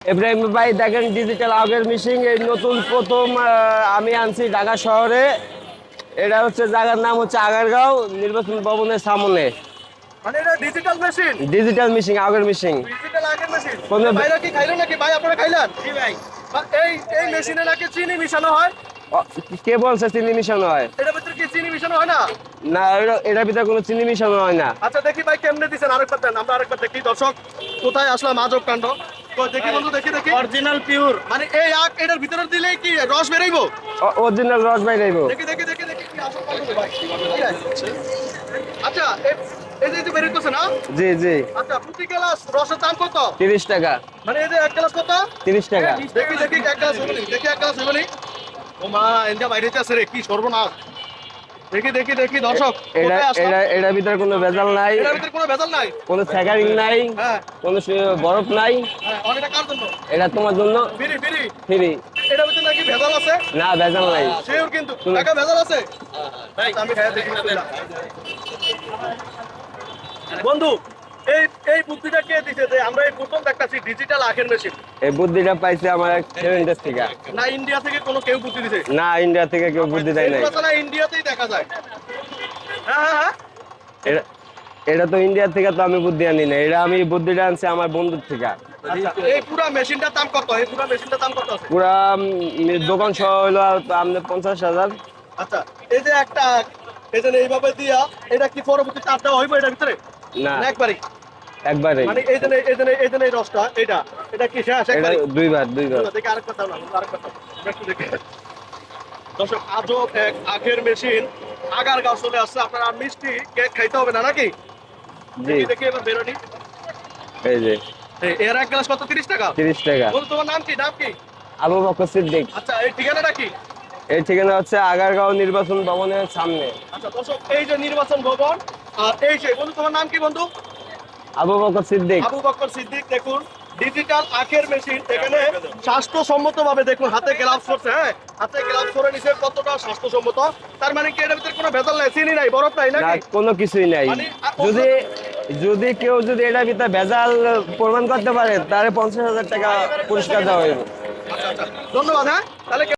ইব্রাহিম ভাই দেখেন ডিজিটাল আগের মিশিং এই নতুন প্রথম আমি আনছি ঢাকা শহরে। এটা হচ্ছে জায়গার নাম হচ্ছে আগারগাঁও নির্বাচন ভবনের সামনে। মানে ডিজিটাল মেশিন মিশিং আগের মিশিং মেশিন কি খাইলেন নাকি? ভাই আপনারা খাইলেন? জি ভাই। এই এই মেশিনে চিনি মিশানো হয়? কে বলছে চিনি মিশানো হয়? এটার ভিতরে কি চিনি মিশানো হয় না? না এটা- এটার ভিতরে কোনো চিনি মিশানো হয় না। আচ্ছা দেখি ভাই কেমনে দিছেন? আরেকবার দেন আমরা আরেকবার দেখি। দর্শক কোথায় আসলাম আজব কাণ্ড? তো দেখি বন্ধু দেখি দেখি। অরিজিনাল পিওর মানে এই আখ এটার ভিতরে দিলেই কি রস বেরোইবো? অরিজিনাল রস ভাই দেখি দেখি দেখি দেখি কি আসল ভাই। আচ্ছা এই যে এই যে বেরোইতেছে না? জি জি। আচ্ছা প্রতি গ্লাস রসের দাম কত? তিরিশ টাকা। মানে এই যে এক গ্লাস কত? তিরিশ টাকা। দেখি দেখি এক গ্লাস হইবনি দেখি এক গ্লাস হইবনি। ও মা এনজা বাইরে আছে রে কি সর্বনাশ। দেখি দেখি দেখি দর্শক এটা এটা এটার ভিতরে কোনো ভেজাল নাই। এটার ভিতরে কোনো ভেজাল নাই? কোনো স্যাকারিং নাই হ্যাঁ। কোনো বরফ নাই। হ্যাঁ কার জন্য? এটা তোমার জন্য। ফ্রি এটার ভিতরে নাকি ভেজাল আছে? না ভেজাল নাই। সেও কিন্তু। টাকা ভেজাল আছে? আমি খাইয়া দেখি বন্ধু এই এই বুদ্ধিটা কে দিছে যে আমরা এই প্রথম দেখতাছি ডিজিটাল আখের মেশিন এই বুদ্ধিটা পাইছে আমার এক ফ্রেন্ডের থেকে। না ইন্ডিয়া থেকে কোনো কেউ বুদ্ধি দিছে। না ইন্ডিয়া থেকে কেউ বুদ্ধি দেয় নাই। না ইন্ডিয়াতেই দেখা যায়। হ্যাঁ হ্যাঁ হ্যাঁ। এটা এটা তো ইন্ডিয়া থেকে তো আমি বুদ্ধি আনি না এটা আমি বুদ্ধিটা আনছি আমার বন্ধুর থেকে। আচ্ছা, এই পুরো মেশিনটার দাম কত? এই পুরো মেশিনটার দাম কত আছে? পুরা দোকান সহ হলো আপনার পঞ্চাশ হাজার। আচ্ছা এই যে একটা এই যে এইভাবে দিয়া এটা কি পরবর্তী চারটা হইব এটার ভিতরে? না। না একবারই। একবারে মানে এই যে এই যে এই যে এই রসটা এটা এটা কি শেষ এটা দুইবার দুইবার। দেখি না আরেকবার দাও আমরা একটু দেখি। দর্শক আজব এক আখের মেশিন। আগার গাছ চলে আসছে আপনার মিষ্টি কেক খাইতে হবে না নাকি? জি। দেখি দেখি এবার বেরোনি এই যে। এর এক গ্লাস কত? তিরিশ টাকা? তিরিশ টাকা। বল তোমার নাম কি নাম কি? আবু বকর সিদ্দিক। আচ্ছা এই ঠিকানাটা কি? এই ঠিকানা হচ্ছে আগারগাঁও নির্বাচন ভবনের সামনে। আচ্ছা দর্শক এই যে নির্বাচন ভবন আর এই যে বন্ধু তোমার নাম কি বন্ধু? আবু বকর সিদ্দিক। আবু বকর সিদ্দিক দেখুন ডিজিটাল আখের মেশিন এখানে স্বাস্থ্যসম্মত ভাবে দেখুন হাতে গ্লাভস পরছে হ্যাঁ? হাতে গ্লাভস পরে নিছে কতটা স্বাস্থ্যসম্মত? তার মানে কি এটার ভিতরে কোনো ভেজাল নাই চিনি নাই বরফ নাই না কোনো কিছুই নাই। মানে, যদি যদি কেউ যদি এটার ভিতরে ভেজাল প্রমাণ করতে পারে তাহলে পঞ্চাশ হাজার টাকা পুরস্কার দেওয়া আচ্ছা আচ্ছা। ধন্যবাদ হ্যাঁ? তাহলে